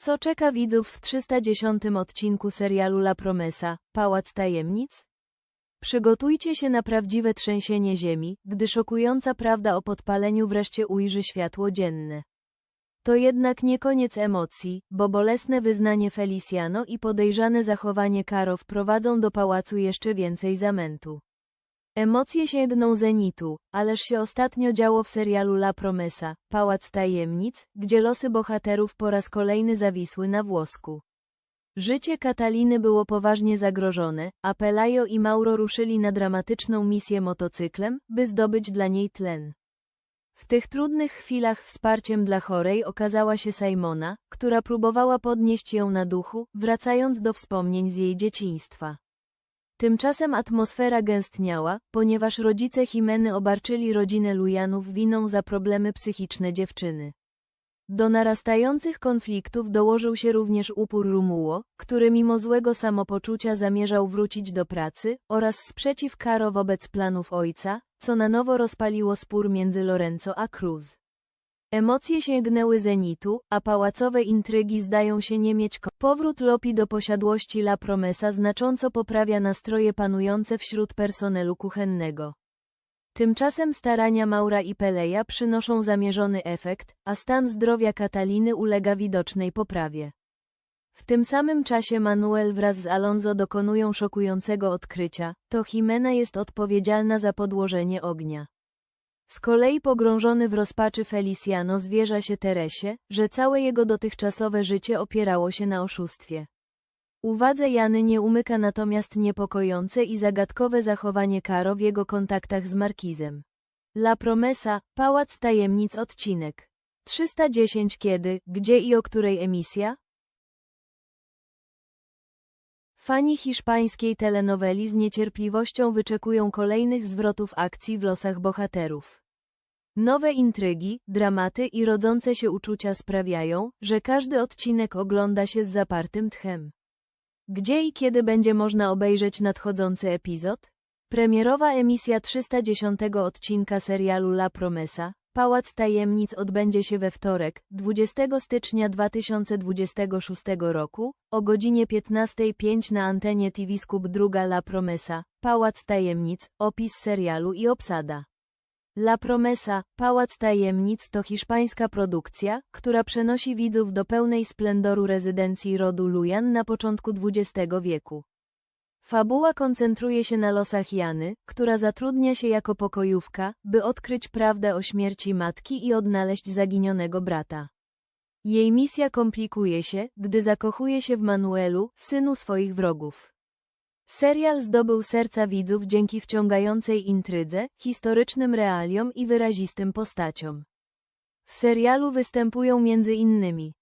Co czeka widzów w 310 odcinku serialu La Promesa, Pałac Tajemnic? Przygotujcie się na prawdziwe trzęsienie ziemi, gdy szokująca prawda o podpaleniu wreszcie ujrzy światło dzienne. To jednak nie koniec emocji, bo bolesne wyznanie Feliciano i podejrzane zachowanie Karo wprowadzą do pałacu jeszcze więcej zamętu. Emocje sięgną zenitu, ależ się ostatnio działo w serialu La Promesa, Pałac Tajemnic, gdzie losy bohaterów po raz kolejny zawisły na włosku. Życie Kataliny było poważnie zagrożone, a Pelayo i Mauro ruszyli na dramatyczną misję motocyklem, by zdobyć dla niej tlen. W tych trudnych chwilach wsparciem dla chorej okazała się Simona, która próbowała podnieść ją na duchu, wracając do wspomnień z jej dzieciństwa. Tymczasem atmosfera gęstniała, ponieważ rodzice Himeny obarczyli rodzinę Lujanów winą za problemy psychiczne dziewczyny. Do narastających konfliktów dołożył się również upór Rumuło, który mimo złego samopoczucia zamierzał wrócić do pracy, oraz sprzeciw Karo wobec planów ojca, co na nowo rozpaliło spór między Lorenzo a Cruz. Emocje sięgnęły zenitu, a pałacowe intrygi zdają się nie mieć ko- Powrót Lopi do posiadłości La Promesa znacząco poprawia nastroje panujące wśród personelu kuchennego. Tymczasem starania Maura i Peleja przynoszą zamierzony efekt, a stan zdrowia Kataliny ulega widocznej poprawie. W tym samym czasie Manuel wraz z Alonso dokonują szokującego odkrycia, to Jimena jest odpowiedzialna za podłożenie ognia. Z kolei pogrążony w rozpaczy Feliciano zwierza się Teresie, że całe jego dotychczasowe życie opierało się na oszustwie. Uwadze Jany nie umyka natomiast niepokojące i zagadkowe zachowanie Karo w jego kontaktach z Markizem. La Promesa, Pałac Tajemnic odcinek. 310 Kiedy, gdzie i o której emisja? Fani hiszpańskiej telenoweli z niecierpliwością wyczekują kolejnych zwrotów akcji w losach bohaterów. Nowe intrygi, dramaty i rodzące się uczucia sprawiają, że każdy odcinek ogląda się z zapartym tchem. Gdzie i kiedy będzie można obejrzeć nadchodzący epizod? Premierowa emisja 310 odcinka serialu La Promesa, Pałac Tajemnic odbędzie się we wtorek, 20 stycznia 2026 roku, o godzinie 15.05 na antenie TV Scoop druga La Promesa, Pałac Tajemnic, opis serialu i obsada. La Promesa, Pałac Tajemnic to hiszpańska produkcja, która przenosi widzów do pełnej splendoru rezydencji rodu Lujan na początku XX wieku. Fabuła koncentruje się na losach Jany, która zatrudnia się jako pokojówka, by odkryć prawdę o śmierci matki i odnaleźć zaginionego brata. Jej misja komplikuje się, gdy zakochuje się w Manuelu, synu swoich wrogów. Serial zdobył serca widzów dzięki wciągającej intrydze, historycznym realiom i wyrazistym postaciom. W serialu występują innymi